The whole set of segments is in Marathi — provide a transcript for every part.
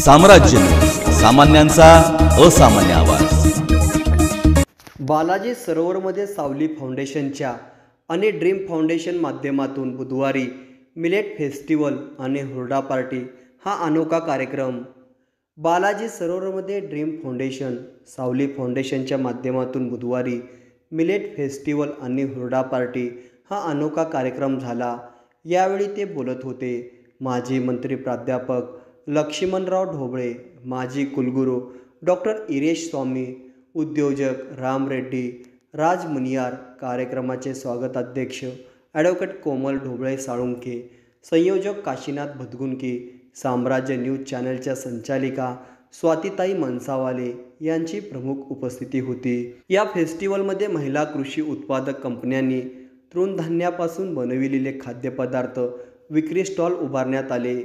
साम्राज्य. सामान्यांचा असामान्य आवाज. बालाजी सरोवरमध्ये सावली फाउंडेशनच्या आणि ड्रीम फाउंडेशन माध्यमातून बुधवारी मिलेट फेस्टिवल आणि हुरडा पार्टी हा अनोखा कार्यक्रम. बालाजी सरोवरमध्ये ड्रीम फाउंडेशन सावली फाउंडेशनच्या माध्यमातून बुधवारी मिलेट फेस्टिवल आणि हुरडा पार्टी हा अनोखा कार्यक्रम झाला. यावेळी ते बोलत होते. माजी मंत्री प्राध्यापक लक्ष्मणराव ढोबळे माजी कुलगुरू डॉक्टर इरेश स्वामी उद्योजक राम रेड्डी राज मुनियार कार्यक्रमाचे स्वागताध्यक्ष ॲडव्होकेट कोमल ढोबळे साळुंके संयोजक काशीनाथ भदगुंकी साम्राज्य न्यूज चॅनलच्या संचालिका स्वातिताई मनसावाले यांची प्रमुख उपस्थिती होती. या फेस्टिवलमध्ये महिला कृषी उत्पादक कंपन्यांनी तृणधान्यापासून बनविलेले खाद्यपदार्थ विक्री स्टॉल उभारण्यात आले.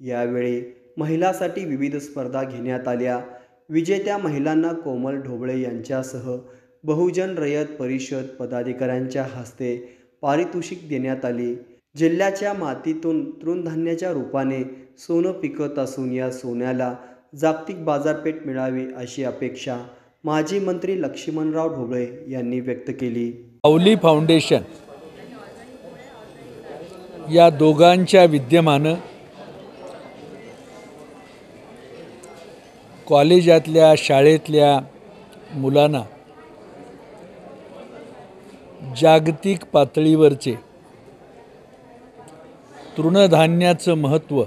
यावेळी महिलासाठी विविध स्पर्धा घेण्यात आल्या. विजेत्या महिलांना कोमल ढोबळे यांच्यासह बहुजन रयत परिषद पदाधिकाऱ्यांच्या हस्ते पारितोषिक देण्यात आली. जिल्ह्याच्या मातीतून तृणधान्याच्या रूपाने सोनं पिकत असून या सोन्याला जागतिक बाजारपेठ मिळावी अशी अपेक्षा माजी मंत्री लक्ष्मणराव ढोबळे यांनी व्यक्त केली. अवली फाउंडेशन या दोघांच्या विद्यमानं कॉलेजातल्या शाळेतल्या मुलांना जागतिक पातळीवरचे तृणधान्याचं महत्त्व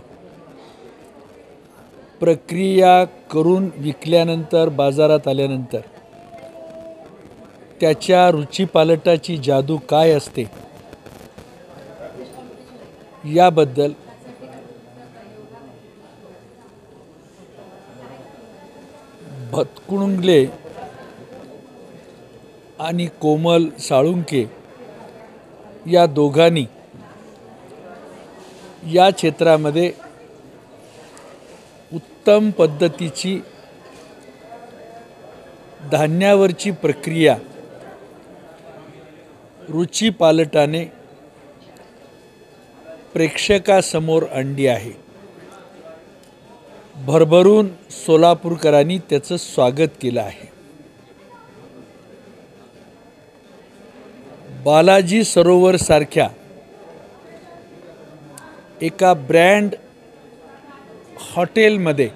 प्रक्रिया करून विकल्यानंतर बाजारात आल्यानंतर त्याच्या रुचीपालटाची जादू काय असते? याबद्दल भतकुणुंगले आणि कोमल साळुंके या दोघांनी या क्षेत्रामध्ये उत्तम पद्धतीची धान्यावरची प्रक्रिया रुचीपालटाने प्रेक्षकासमोर आणली आहे. भरभरून सोलापूरकरांनी त्याचं स्वागत केलं आहे. बालाजी सरोवर सारख्या एका ब्रँड हॉटेलमध्ये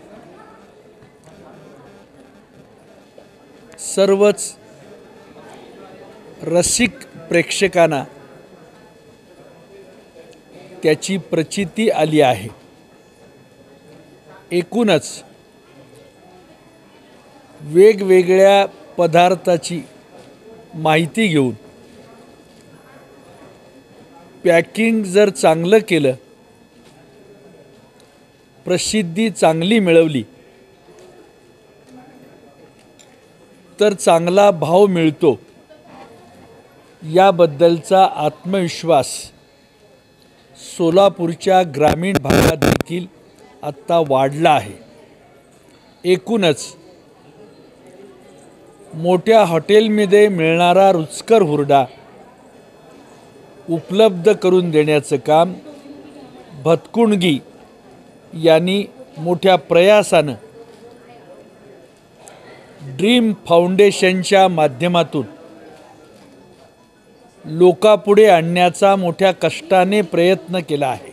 सर्वच रसिक प्रेक्षकांना त्याची प्रचिती आली आहे. एकूणच वेगवेगळ्या पदार्थाची माहिती घेऊन पॅकिंग जर चांगलं केलं प्रसिद्धी चांगली मिळवली तर चांगला भाव मिळतो. याबद्दलचा आत्मविश्वास सोलापूरच्या ग्रामीण भागात देखील आत्ता वाढला आहे. एकूणच मोठ्या हॉटेलमध्ये मिळणारा रुचकर हुरडा उपलब्ध करून देण्याचं काम भतकुणगी यांनी मोठ्या प्रयासानं ड्रीम फाउंडेशनच्या माध्यमातून लोकापुढे आणण्याचा मोठ्या कष्टाने प्रयत्न केला आहे.